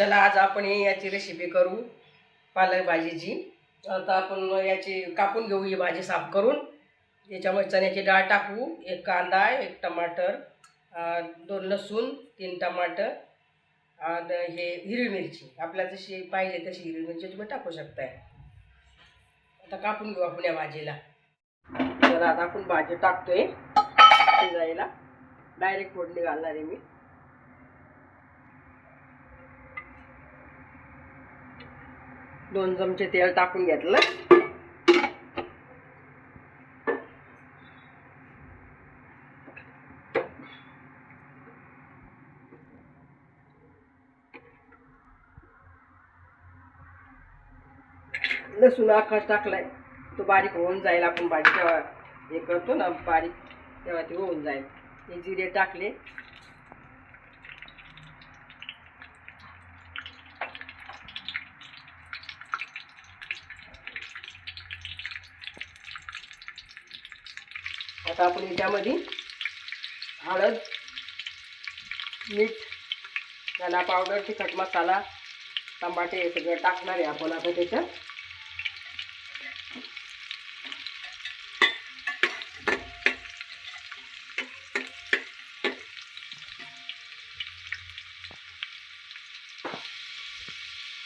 चला आज आपण याची रेसिपी करू पालक भाजीची. आता आपण याची कापून घेऊ ही भाजी साफ करून. याच्यामध्ये चण्याची डाळ टाकू एक कांदा एक टमाटर दोन लसूण तीन टमाटर आणि हे हिरवी मिरची. आपल्याला जशी पाहिजे तशी हिरवी मिरची तुम्ही टाकू शकताय. आता कापून घेऊ आपण या भाजीला. तर आता आपण भाजी टाकतोय. शिजायला. डायरेक्ट फोडणी घालणार आहे मी. दोन चमचे तेल टाकून घेतलं. लसूण आकाश टाकलाय. तो बारीक होऊन जाईल. आपण बारीक तेव्हा हे करतो ना बारीक तेव्हा ते होऊन जाईल. हे जिरे टाकले. आता आपण याच्यामध्ये हळद मीठ धना पावडर तिखट मसाला टमाटे हे सगळं टाकणार आहे आपण आता त्याच्यात.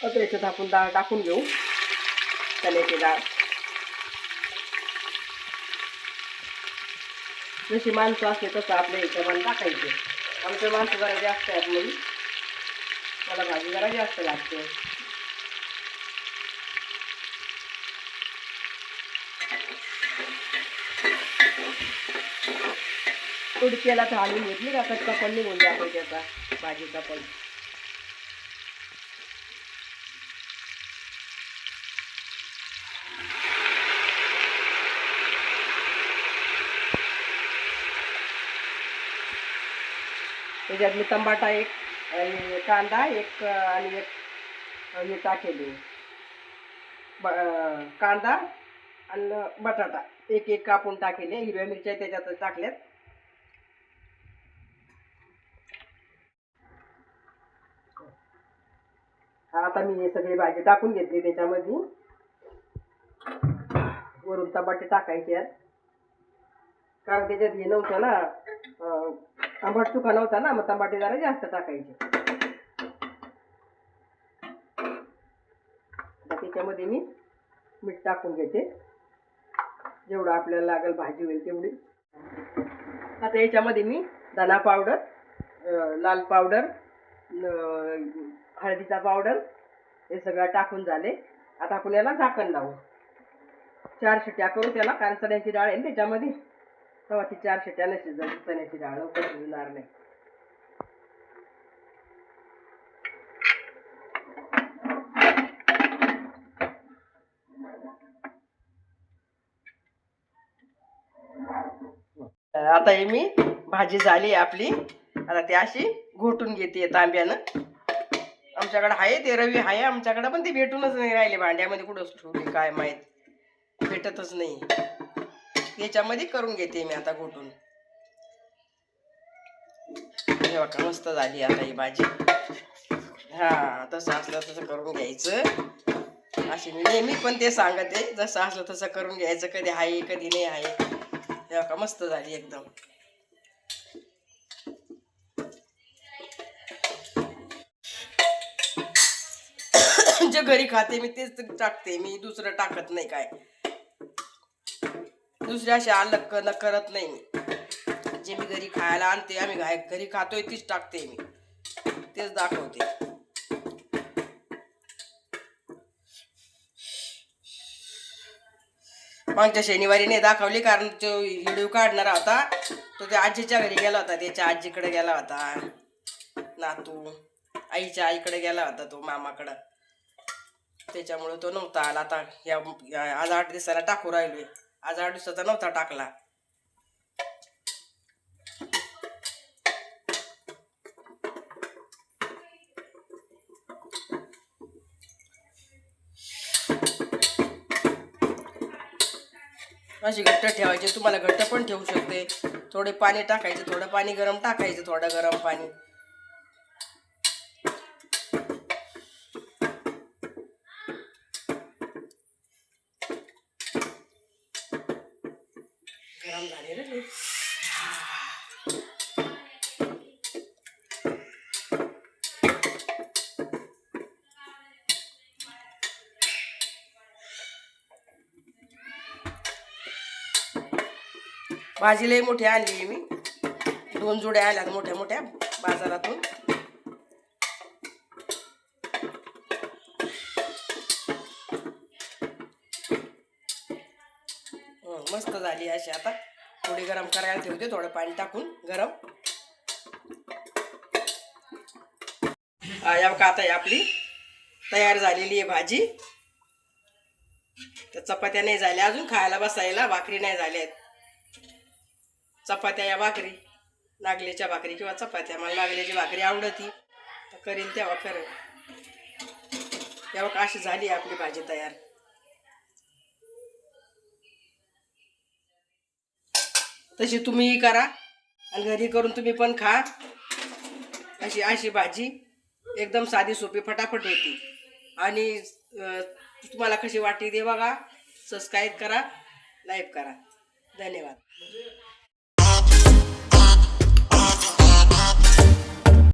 आता याच्यात आपण डाळ टाकून घेऊ. चण्याची डाळ. जशी माणसं असते तसं आपल्या हिशोबाने टाकायचे. आमचे माणसं जरा जास्त आहेत म्हणून मला भाजी जरा जास्त लागते. थोडी तर हलवून घेतली का? कच्चा पण निघून जातो त्याचा भाजीचा पण. त्याच्यात मी तंबाटा एक आणि कांदा एक आणि एक हे टाकेली. ब कांदा आणि बटाटा. एक एक कापून टाकेले. हिरव्या मिरच्या त्याच्यात टाकल्यात. आता मी हे सगळी भाजी टाकून घेतली त्याच्यामध्ये. वरून टमाटे टाकायचे आहेत. कारण त्याच्यात हे नव्हतं ना आंबट चुका नव्हता ना मग तंबाटे जरा जास्त टाकायचे. त्याच्यामध्ये मी मीठ टाकून घेते. जेवढं आपल्याला लागेल भाजी होईल तेवढी. आता याच्यामध्ये मी धना पावडर लाल पावडर हळदीचा पावडर हे सगळं टाकून झाले. आता आपण याला झाकण लावू. चार शिट्या करू त्याला कारण चण्याची डाळ आहे ना त्याच्यामध्ये. तेव्हा ती चार शिट्याने शिजवली चण्याची डाळ लवकर शिजणार नाही. आता हे मी भाजी झाली आपली. आता ती अशी घोटून घेते तांब्यानं. आमच्याकडे आहे ते रवी आहे आमच्याकडे पण ते भेटूनच नाही राहिले भांड्यामध्ये कुठंच ठेवली काय माहीत. भेटतच नाही. याच्यामध्ये करून घेते मी आता घोटून. हे बघा मस्त झाली आता ही भाजी. हा तसं असलं तसं करून घ्यायचं. असे मी नेहमी पण ते सांगते जसं असलं तसं करून घ्यायचं कधी आहे कधी नाही आहे. हे बघा मस्त झाली एकदम. जे घरी खाते मी तेच टाकते मी दुसरं टाकत नाही काय. दुसऱ्या अशा अलग करत नाही मी. जे मी घरी खायला आणते आम्ही घाय घरी खातोय तीच टाकते मी. तेच दाखवते. मागच्या शनिवारी नाही दाखवली कारण तो व्हिडिओ काढणारा होता. तो त्या आजीच्या घरी गेला होता त्याच्या आजीकडे गेला होता. नातू आईच्या आईकडे गेला होता तो मामाकडं. त्याच्यामुळे तो नव्हता आला. आता या- आज आठ दिवसाला टाकू राहिलोय. आज आठ दिवसाचा नव्हता टाकला. अशी घट्ट ठेवायची. तुम्हाला घट्ट पण ठेवू शकते. थोडे पाणी टाकायचे थोडं पाणी गरम टाकायचं थोडं गरम पाणी. गरम झाले रे भाजी लई मोठी आणली मी. दोन जुड्या आल्यात मोठ्या मोठ्या बाजारातून. मस्त झाली अशी आता. थोडी गरम करायला ठेवते थोडं पाणी टाकून गरम. या आता आपली तयार झालेली आहे भाजी. तर चपात्या नाही झाल्या अजून खायला बसायला भाकरी नाही झाल्या आहेत. चपात्या या भाकरी नागलीच्या भाकरी किंवा चपात्या. मला नागल्याची भाकरी आवडती. तर करील तेव्हा करेल तेव्हा अशी झाली आपली भाजी तयार. तशी तुम्हीही करा. आणि घरी करून तुम्ही पण खा. अशी अशी भाजी. एकदम साधी सोपी फटाफट होती. आणि तुम्हाला कशी वाटली ते बघा. सबस्क्राईब करा. लाईक करा. धन्यवाद.